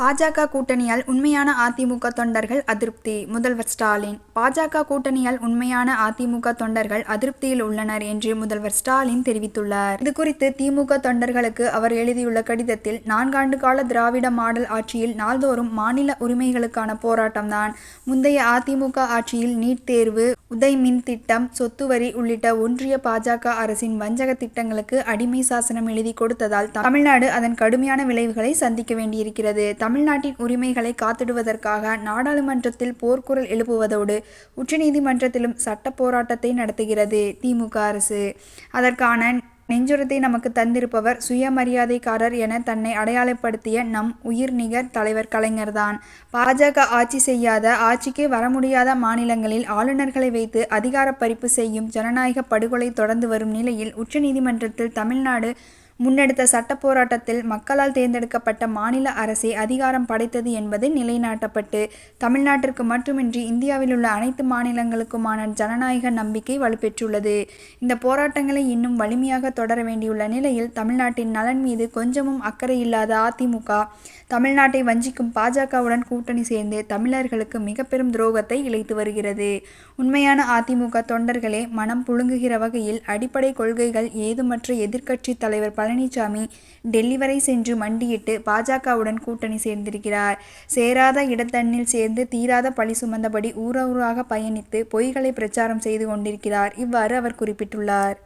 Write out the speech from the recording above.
பாஜக கூட்டணியால் உண்மையான அதிமுக தொண்டர்கள் அதிருப்தி. முதல்வர் ஸ்டாலின் பாஜக கூட்டணியால் உண்மையான அதிமுக தொண்டர்கள் அதிருப்தியில் உள்ளனர் என்று முதல்வர் ஸ்டாலின் தெரிவித்துள்ளார். இது குறித்து திமுக தொண்டர்களுக்கு அவர் எழுதியுள்ள கடிதத்தில் நான்காண்டு கால திராவிட மாடல் ஆட்சியில் நாள்தோறும் மாநில உரிமைகளுக்கான போராட்டம்தான். முந்தைய அதிமுக ஆட்சியில் நீட் தேர்வு உதய் மின் திட்டம் சொத்து வரி உள்ளிட்ட ஒன்றிய பாஜக அரசின் வஞ்சக திட்டங்களுக்கு அடிமை சாசனம் எழுதி கொடுத்ததால் தமிழ்நாடு அதன் கடுமையான விளைவுகளை சந்திக்க வேண்டியிருக்கிறது. தமிழ்நாட்டின் உரிமைகளை காத்திடுவதற்காக நாடாளுமன்றத்தில் போர்க்குரல் எழுப்புவதோடு உச்சநீதிமன்றத்திலும் சட்ட போராட்டத்தை நடத்துகிறது திமுக அரசு. அதற்கான நெஞ்சுரத்தை நமக்கு தந்திருப்பவர் சுயமரியாதைக்காரர் என தன்னை அடையாளப்படுத்திய நம் உயிர்நிகர் தலைவர் கலைஞர்தான் பாஜக ஆட்சி செய்யாத ஆட்சிக்கே வர முடியாத மாநிலங்களில் ஆளுநர்களை வைத்து அதிகார பறிப்பு செய்யும் ஜனநாயக படுகொலை தொடர்ந்து வரும் நிலையில் உச்சநீதிமன்றத்தில் தமிழ்நாடு முன்னெடுத்த சட்ட போராட்டத்தில் மக்களால் தேர்ந்தெடுக்கப்பட்ட மாநில அரசே அதிகாரம் படைத்தது என்பது நிலைநாட்டப்பட்டு தமிழ்நாட்டிற்கு மட்டுமின்றி இந்தியாவில் உள்ள அனைத்து மாநிலங்களுக்குமான ஜனநாயக நம்பிக்கை வலுப்பெற்றுள்ளது. இந்த போராட்டங்களை இன்னும் வலிமையாக தொடர வேண்டியுள்ள நிலையில் தமிழ்நாட்டின் நலன் மீது கொஞ்சமும் அக்கறை இல்லாத அதிமுக தமிழ்நாட்டை வஞ்சிக்கும் பாஜகவுடன் கூட்டணி சேர்ந்து தமிழர்களுக்கு மிக பெரும் துரோகத்தை இழைத்து வருகிறது. உண்மையான அதிமுக தொண்டர்களே மனம் புழுங்குகிற வகையில் அடிப்படை கொள்கைகள் ஏதுமற்ற எதிர்க்கட்சி தலைவர் பழனிசாமி டெல்லி வரை சென்று மண்டியிட்டு பாஜகவுடன் கூட்டணி சேர்ந்திருக்கிறார். சேராத இடத்தண்ணில் சேர்ந்து தீராத பழி சுமந்தபடி ஊரூராக பயணித்து பொய்களை பிரச்சாரம் செய்து கொண்டிருக்கிறார். இவ்வாறு அவர் குறிப்பிட்டுள்ளார்.